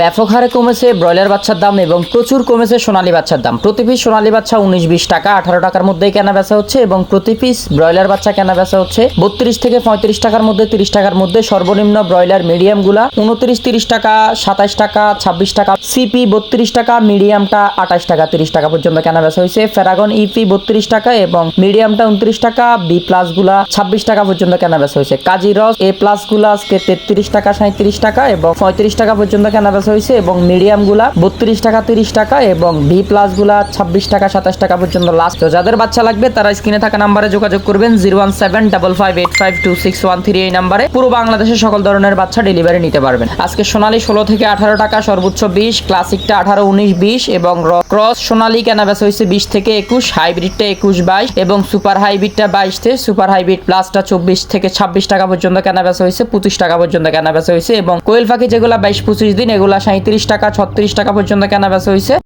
ব্যাপক হারে কমেছে ব্রয়লার বাচ্চার দাম এবং প্রচুর কমেছে সোনালী বাচ্চার দাম। প্রতি পিস সোনালী বাচ্চা উনিশ বিশ টাকা, আঠারো টাকার মধ্যেই কেনা বেচা হচ্ছে এবং প্রতি পিস ব্রয়লার বাচ্চা কেনা বেচা হচ্ছে বত্রিশ থেকে পঁয়ত্রিশ টাকার মধ্যে, তিরিশ টাকার মধ্যে। সর্বনিম্ন ব্রয়লার মিডিয়ামগুলা উনত্রিশ, তিরিশ টাকা, সাতাশ টাকা, ছাব্বিশ টাকা, সিপি বত্রিশ টাকা, মিডিয়ামটা আঠাশ টাকা, তিরিশ টাকা পর্যন্ত কেনা বেচা হয়েছে। ফেরাগন ইপি বত্রিশ টাকা এবং মিডিয়ামটা উনত্রিশ টাকা, বি প্লাসগুলা ছাব্বিশ টাকা পর্যন্ত কেনা বেচা হয়েছে। কাজী রস এ প্লাসগুলা আজকে তেত্রিশ টাকা সাঁত্রিশ টাকা এবং পঁয়ত্রিশ টাকা পর্যন্ত কেনা বেচা হয়েছে এবং মিডিয়ামগুলা বত্রিশ টাকা, তিরিশ টাকা এবং ভি প্লাসগুলা ছাব্বিশ টাকা, সাতাশ টাকা পর্যন্ত লাস্ট তো যাদের বাচ্চা লাগবে, তারা স্ক্রিনে থাকা নাম্বারে যোগাযোগ করবেন zero one seven double five eight five two six one three এই নাম্বারে পুরো বাংলাদেশের সকল ধরনের বাচ্চা ডেলিভারি নিতে পারবেন। আজকে সোনালী ষোলো থেকে আঠারো টাকা, সর্বোচ্চ বিশ ক্লাসিকটা আঠারো, উনিশ, বিশ এবং ক্রস সোনালী কেনা বেচা হয়েছে বিশ থেকে একুশ হাইব্রিডটা একুশ, বাইশ এবং সুপার হাইব্রিডটা বাইশ থেকে সুপার হাইব্রিড প্লাসটা চব্বিশ থেকে ছাব্বিশ টাকা পর্যন্ত কেনা বেচা হয়েছে, পঁচিশ টাকা পর্যন্ত কেনা বেচা হয়েছে এবং কোয়েল পাখি যেগুলা বাইশ, পঁচিশ দিন এগুলা সাঁত্রিশ টাকা ছত্রিশ টাকা পর্যন্ত কেনা বেচা হয়েছে